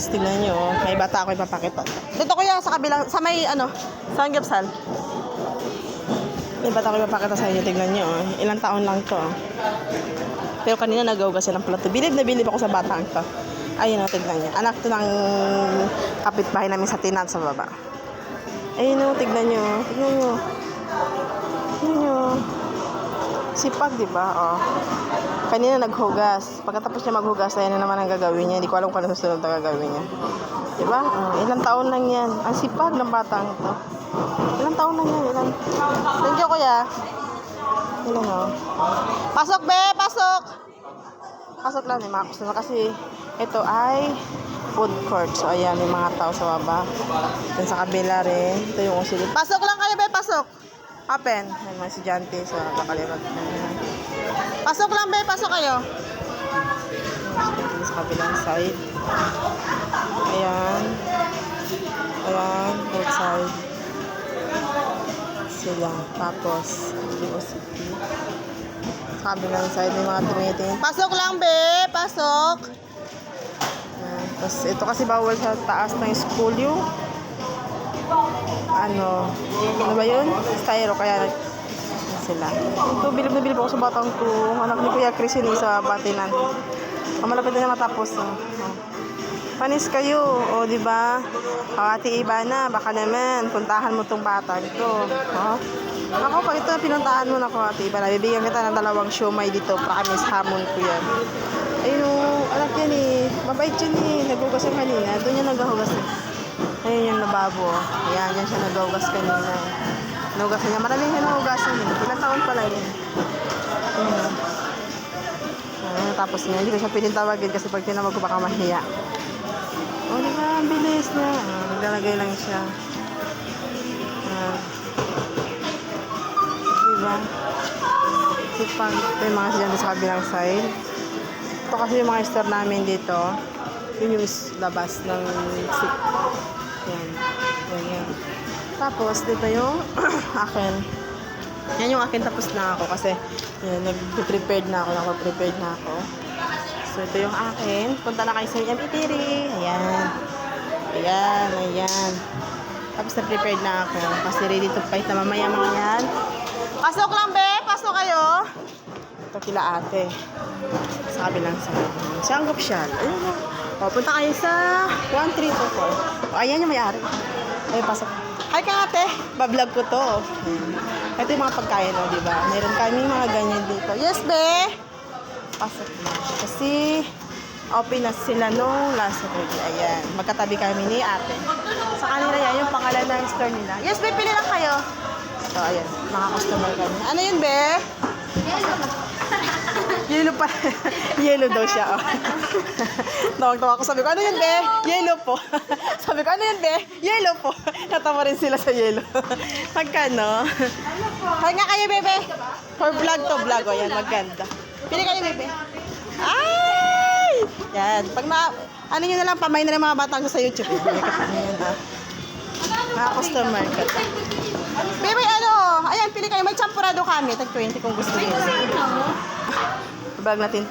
guys. Tingnan nyo. oh. May bata ako ipapakita. Dito kuya, sa kabilang, sa may ano, sa Anggapsal. May bata ako ipapakita sa inyo. Tingnan nyo. oh. Ilang taon lang to. oh. Pero kanina nag-ugas siya ng plato. Bilib na bilib ako sa batang to. Ayun o, tignan niya. Anak to ng kapitbahay namin sa tinan sa baba. Ayun o, tignan nyo. Tignan nyo. Sipag, di ba? Oh. Kanina naghugas. Pagkatapos niya maghugas, ayan na naman ang gagawin niya. Hindi ko alam kung ano susunod na gagawin niya. Di ba? Oh, ilang taon lang yan. Ang sipag ng batang to. Ilang taon lang yan. Ilang... Thank you, kuya. Ilan o. Pasok, be! Pasok! Pasok lang yung mga customer kasi ito ay food court. So, ayan, may mga tao sa baba. Then sa kabila rin. Ito yung usilid. Pasok lang kayo, be! Pasok! Open. May mga estudyante sa kakalimat. Ayan. Pasok lang, be! Pasok kayo. Sa kabilang side. Ayan. Ayan, both side. Sila. Tapos, city. Sa kabilang side, may mga tumitingin. Pasok lang, be! Pasok! Ayan. Tapos, ito kasi bawal sa taas ng school yung ano, ano ba yun? Styro, kaya nag sila. Ito, bilib na bilib ako sa batang to. Anak ni Kuya Chris yun eh, sa Batinan. Oh, malapit na matapos. Oh. Oh. Panis kayo, o di ba? O, ate Ibana, baka naman, puntahan mo tong bata ito. Oh. Ako, pag ito pinuntahan mo na ko, ate Ibana, bibigyan kita ng dalawang siomay dito. Promise, hamon ko yan. Ayun o, anak yan eh. Mabait yun eh. Nagugas yung kanina. Doon yan naghugas eh. Ayun yung lababo. Ayan, yan siya naghugas kanina. Nahugas niya. Maraming siya nahugasan eh. Ilang taon pala yun. Ayun. Ayun, tapos niya. Hindi ko siya piling tawagin kasi pag tinawag ko baka mahiya. O, di ba? Ang bilis niya. Ah, naglalagay lang siya. Ah. Di ba? Sipag. Ito yung mga estudyante sa kabilang side. Ito kasi yung mga store namin dito. Yun yung labas ng sip. Yan. Yan, yan. Tapos, dito yung akin. Yan yung akin tapos na ako kasi yan, nag-prepared na ako. Naka-prepared na ako. So, ito yung akin. Punta na kayo sa Yamitiri. Ayan. Ayan, ayan. Tapos na-prepared na ako. Kasi ready to fight na mamaya mga yan. Pasok lang, be! Pasok kayo! Ito kila ate. Sa kabilang sa Sa Anggap siya. Ayun na. O, punta kayo sa 1324. O, ayan yung may-ari. Ayun, pasok. Hi ka ate. Bablog ko to. Ayan. Ito yung mga pagkain, o, di ba? Meron kami mga ganyan dito. Yes, be! Pasok na. Kasi, open na sila nung last week. Ayan. Magkatabi kami ni ate. Sa kanila yan, yung pangalan ng store nila. Yes, be, pili lang kayo. So, ayan. Mga customer kami. Ano yun, be? Yellow pa. Yellow daw siya. Oh. Tawag-tawa ako. Sabi ko, ano yun, be? Yellow po. Sabi ko, ano yun, be? Yellow po. Natawa rin sila sa yellow. Magkano? Hay nga kayo, bebe. For vlog to vlog. O, yan, maganda. Pili kayo, bebe. Ay! Yan. Pag na, ano nyo na lang, pamay na ng mga batang sa YouTube. Yan, ha. Mga customer ka. Bebe, ano? Ayan, pili kayo. May champurado kami. Tag 20 kung gusto niyo. Vlog natin.